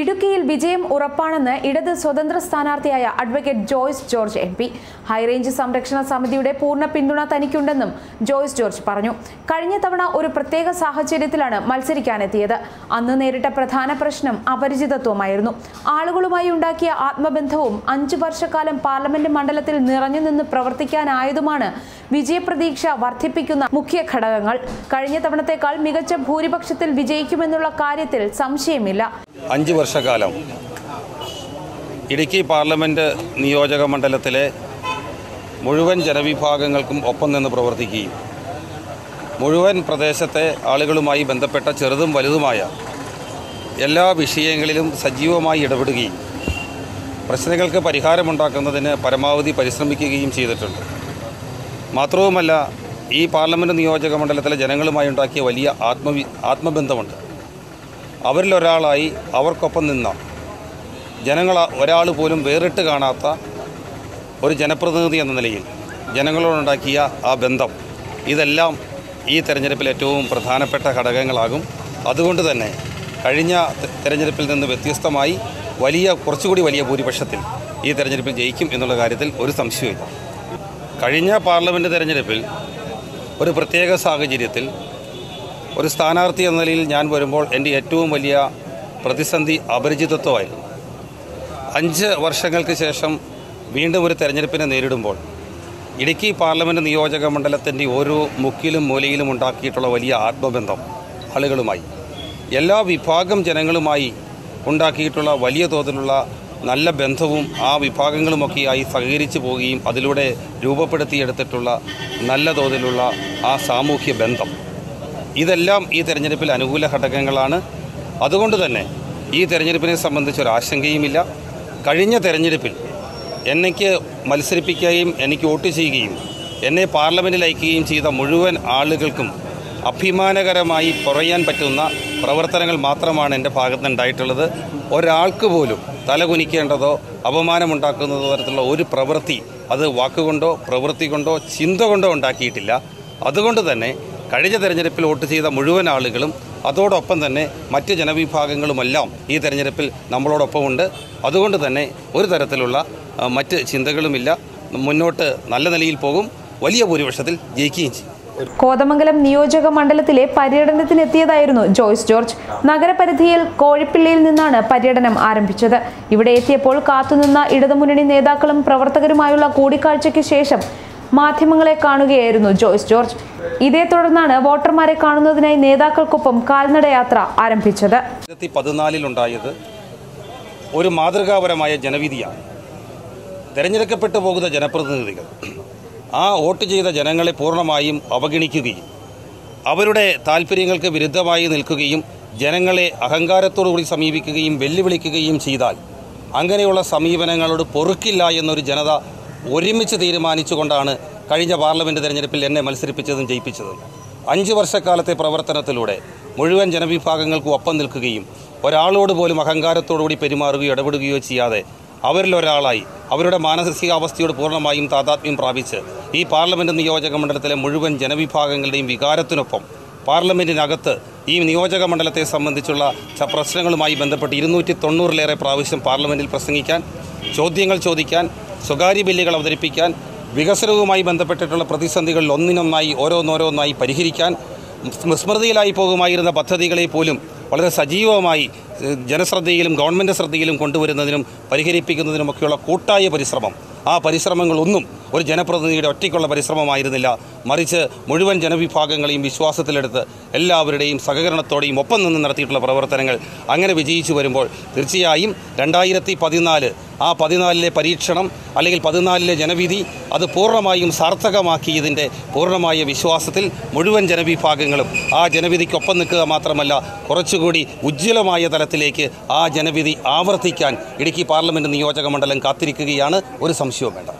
ഇടുക്കിയിൽ വിജയം ഉറപ്പാണെന്ന് ഇടത് സ്വതന്ത്ര സ്ഥാനാർത്ഥിയായ advocate Joyce George M P. High range സംരക്ഷണ സമിതിയുടെ പൂർണ പിന്തുണ തനിക്കുണ്ടെന്നും ജോയ്സ് ജോർജ് പറഞ്ഞു. കഴിഞ്ഞ തവണ ഒരു പ്രത്യേക സാഹചര്യത്തിലാണ് മത്സരിക്കാനെത്തിയത്. അന്ന് നേരിട്ട പ്രധാന പ്രശ്നം അപരിചിതത്വമായിരുന്നു. ആളുകളുമായി ഉണ്ടാക്കിയ ആത്മബന്ധവും അഞ്ചു വർഷക്കാലം പാർലമെന്റ് മണ്ഡലത്തിൽ നിറഞ്ഞു നിന്ന് പ്രവർത്തിക്കാനായതുമാണ് വിജയപ്രതീക്ഷ വർദ്ധിപ്പിക്കുന്ന മുഖ്യ ഘടകങ്ങൾ. കഴിഞ്ഞ തവണത്തേക്കാൾ മികച്ച ഭൂരിപക്ഷത്തിൽ വിജയിക്കുമെന്നുള്ള കാര്യത്തിൽ സംശയമില്ല. അഞ്ച് വർഷക്കാലം. ഇടുക്കി പാർലമെന്റ് നിയോജക മണ്ഡലത്തിലെ മുഴുവൻ ജനവിഭാഗങ്ങൾക്കും ഒപ്പം നിന്ന് പ്രവർത്തിക്കുകയും മുഴുവൻ പ്രദേശത്തെ ആളുകളുമായി ബന്ധപ്പെട്ട ചെറുതും വലുതുമായ എല്ലാ വിഷയങ്ങളിലും സജീവമായി ഇടപെടുകയും പ്രശ്നങ്ങൾക്ക് പരിഹാരമുണ്ടാക്കുന്നതിന് പരമാവധി പരിശ്രമിക്കുകയും ചെയ്തിട്ടുണ്ട്. മാത്രവുമല്ല ഈ പാർലമെന്റ് നിയോജക മണ്ഡലത്തിലെ ജനങ്ങളുമായി ഉണ്ടാക്കിയ വലിയ ആത്മവി ആത്മബന്ധമുണ്ട്. അവരിലൊരാളായി അവർക്കൊപ്പം നിന്ന ജനങ്ങൾ ഒരാൾ പോലും വേറിട്ട് കാണാത്ത ഒരു ജനപ്രതിനിധി എന്ന നിലയിൽ ജനങ്ങളോടുണ്ടാക്കിയ ആ ബന്ധം ഇതെല്ലാം ഈ തെരഞ്ഞെടുപ്പിൽ ഏറ്റവും പ്രധാനപ്പെട്ട ഘടകങ്ങളാകും. അതുകൊണ്ട് തന്നെ കഴിഞ്ഞ തെരഞ്ഞെടുപ്പിൽ നിന്ന് വ്യത്യസ്തമായി വലിയ കുറച്ചുകൂടി വലിയ ഭൂരിപക്ഷത്തിൽ ഈ തെരഞ്ഞെടുപ്പിൽ ജയിക്കും എന്നുള്ള കാര്യത്തിൽ ഒരു സംശയമില്ല കഴിഞ്ഞ പാർലമെന്റ് തെരഞ്ഞെടുപ്പിൽ ഒരു പ്രത്യേക സാഹചര്യത്തിൽ ഒരു സ്ഥാനാർത്ഥി എന്ന നിലയിൽ ഞാൻ വരുമ്പോൾ എന്റെ ഏറ്റവും വലിയ പ്രതിസന്ധി അപരിചിതത്വമായിരുന്നു. അഞ്ച് വർഷങ്ങൾക്ക് ശേഷം വീണ്ടും ഒരു തെരഞ്ഞെടുപ്പിനെ നേരിടുമ്പോൾ ഇടുക്കി പാർലമെന്റ് നിയോജക മണ്ഡലത്തിന്റെ ഓരോ മുക്കിലും മൂലയിലും ഉണ്ടാക്കിയിട്ടുള്ള വലിയ ആത്മബന്ധം ആളുകളുമായി എല്ലാ വിഭാഗം ജനങ്ങളുമായി ഉണ്ടാക്കിയിട്ടുള്ള വലിയ തോതിലുള്ള നല്ല ബന്ധവും ആ വിഭാഗങ്ങളുമൊക്കെയായി സഹകരിച്ചു പോവുകയും അതിലൂടെ രൂപപ്പെടുത്തിയെടുത്തിട്ടുള്ള നല്ല തോതിലുള്ള ആ സാമൂഹ്യ ബന്ധം. ഇതെല്ലാം ഈ തെരഞ്ഞെടുപ്പിൽ അനുകൂല ഘടകങ്ങളാണ്. അതുകൊണ്ട് തന്നെ ഈ തെരഞ്ഞെടുപ്പിനെ സംബന്ധിച്ച് ഒരു ആശങ്കയുമില്ല. കഴിഞ്ഞ തെരഞ്ഞെടുപ്പിൽ എനിക്ക് മത്സരിപ്പിക്കുകയും എനിക്ക് വോട്ട് ചെയ്യുകയും എന്നെ പാർലമെന്റിൽ അയക്കുകയും ചെയ്ത മുഴുവൻ ആളുകൾക്കും അഭിമാനകരമായി പറയാൻ പറ്റുന്ന പ്രവർത്തനങ്ങൾ മാത്രമാണ് എന്റെ ഭാഗത്ത് ഉണ്ടായിട്ടുള്ളത്. ഒരാൾക്ക് പോലും തലകുനിക്കേണ്ടതോ അപമാനമുണ്ടാക്കുന്നതോ തരത്തിലുള്ള ഒരു പ്രവൃത്തി അത് വാക്കുകൊണ്ടോ പ്രവൃത്തി കൊണ്ടോ ചിന്ത കൊണ്ടോ ഉണ്ടാക്കിയിട്ടില്ല. അതുകൊണ്ട് തന്നെ കഴിഞ്ഞ തെരഞ്ഞെടുപ്പിൽ വോട്ട് ചെയ്ത മുഴുവൻ ആളുകളും അതോടൊപ്പം തന്നെ മറ്റ് ജനവിഭാഗങ്ങളുമെല്ലാം ഈ തെരഞ്ഞെടുപ്പിൽ നമ്മളോടൊപ്പമുണ്ട്. അതുകൊണ്ട് തന്നെ ഒരു തരത്തിലുള്ള മറ്റ് ചിന്തകളുമില്ല. മുന്നോട്ട് നല്ല നിലയിൽ പോകും. വലിയ ഭൂരിപക്ഷത്തിൽ ജയിക്കുകയും ചെയ്യും. കോതമംഗലം നിയോജക മണ്ഡലത്തിലെ പര്യടനത്തിനെത്തിയതായിരുന്നു ജോയ്സ് ജോർജ്. നഗരപരിധിയിൽ കോഴിപ്പിള്ളിയിൽ നിന്നാണ് പര്യടനം ആരംഭിച്ചത്. ഇവിടെ എത്തിയപ്പോൾ കാത്തുനിന്ന ഇടതുമുന്നണി നേതാക്കളും പ്രവർത്തകരുമായുള്ള കൂടിക്കാഴ്ചയ്ക്ക് ശേഷം മാധ്യമങ്ങളെ കാണുകയായിരുന്നു ജോയ്സ് ജോർജ്. ഇതേ തുടർന്നാണ് വോട്ടർമാരെ കാണുന്നതിനായി നേതാക്കൾക്കൊപ്പം കാൽനടയാത്ര ആരംഭിച്ചത്. പതിനാലിലുണ്ടായത് ഒരു മാതൃകാപരമായ ജനവിധിയാണ്. തിരഞ്ഞെടുക്കപ്പെട്ടു പോകുന്ന ജനപ്രതിനിധികൾ ആ വോട്ട് ചെയ്ത ജനങ്ങളെ പൂർണമായും അവഗണിക്കുകയും അവരുടെ താല്പര്യങ്ങൾക്ക് വിരുദ്ധമായി നിൽക്കുകയും ജനങ്ങളെ അഹങ്കാരത്തോടുകൂടി സമീപിക്കുകയും വെല്ലുവിളിക്കുകയും ചെയ്താൽ അങ്ങനെയുള്ള സമീപനങ്ങളോട് പൊറുക്കില്ല എന്നൊരു ജനത ഒരുമിച്ച് തീരുമാനിച്ചുകൊണ്ടാണ് കഴിഞ്ഞ പാർലമെന്റ് തെരഞ്ഞെടുപ്പിൽ എന്നെ മത്സരിപ്പിച്ചതും ജയിപ്പിച്ചതും. അഞ്ച് വർഷക്കാലത്തെ പ്രവർത്തനത്തിലൂടെ മുഴുവൻ ജനവിഭാഗങ്ങൾക്കും ഒപ്പം നിൽക്കുകയും ഒരാളോട് പോലും അഹങ്കാരത്തോടുകൂടി പെരുമാറുകയോ ഇടപെടുകയോ ചെയ്യാതെ അവരിൽ ഒരാളായി അവരുടെ മാനസികാവസ്ഥയോട് പൂർണമായും താതാത്മ്യം പ്രാപിച്ച് ഈ പാർലമെന്റ് നിയോജക മണ്ഡലത്തിലെ മുഴുവൻ ജനവിഭാഗങ്ങളുടെയും വികാരത്തിനൊപ്പം പാർലമെന്റിനകത്ത് ഈ നിയോജക മണ്ഡലത്തെ സംബന്ധിച്ചുള്ള പ്രശ്നങ്ങളുമായി ബന്ധപ്പെട്ട് ഇരുന്നൂറ്റി തൊണ്ണൂറിലേറെ പ്രാവശ്യം പാർലമെന്റിൽ പ്രസംഗിക്കാൻ ചോദ്യങ്ങൾ ചോദിക്കാൻ സ്വകാര്യ ബില്ലുകൾ അവതരിപ്പിക്കാൻ വികസനവുമായി ബന്ധപ്പെട്ടിട്ടുള്ള പ്രതിസന്ധികൾ ഒന്നിനൊന്നായി ഓരോന്നോരോന്നായി പരിഹരിക്കാൻ വിസ്മൃതിയിലായി പോകുമായിരുന്ന പദ്ധതികളെ പോലും വളരെ സജീവമായി ജനശ്രദ്ധയിലും ഗവൺമെന്റ് ശ്രദ്ധയിലും കൊണ്ടുവരുന്നതിനും പരിഹരിപ്പിക്കുന്നതിനുമൊക്കെയുള്ള കൂട്ടായ പരിശ്രമം. ആ പരിശ്രമങ്ങളൊന്നും ഒരു ജനപ്രതിനിധിയുടെ ഒറ്റയ്ക്കുള്ള പരിശ്രമമായിരുന്നില്ല. മറിച്ച് മുഴുവൻ ജനവിഭാഗങ്ങളെയും വിശ്വാസത്തിലെടുത്ത് എല്ലാവരുടെയും സഹകരണത്തോടെയും ഒപ്പം നിന്ന് നടത്തിയിട്ടുള്ള പ്രവർത്തനങ്ങൾ അങ്ങനെ വിജയിച്ചു വരുമ്പോൾ തീർച്ചയായും രണ്ടായിരത്തി പതിനാല് ആ പതിനാലിലെ പരീക്ഷണം അല്ലെങ്കിൽ പതിനാലിലെ ജനവിധി അത് പൂർണമായും സാർത്ഥകമാക്കിയതിന്റെ പൂർണമായ വിശ്വാസത്തിൽ മുഴുവൻ ജനവിഭാഗങ്ങളും ആ ജനവിധിക്കൊപ്പം നിൽക്കുക മാത്രമല്ല കുറച്ചുകൂടി ഉജ്ജ്വലമായ തലത്തിലേക്ക് ആ ജനവിധി ആവർത്തിക്കാൻ ഇടുക്കി പാർലമെന്റ് നിയോജക മണ്ഡലം കാത്തിരിക്കുകയാണ്. ഒരു സംശയവും വേണ്ട.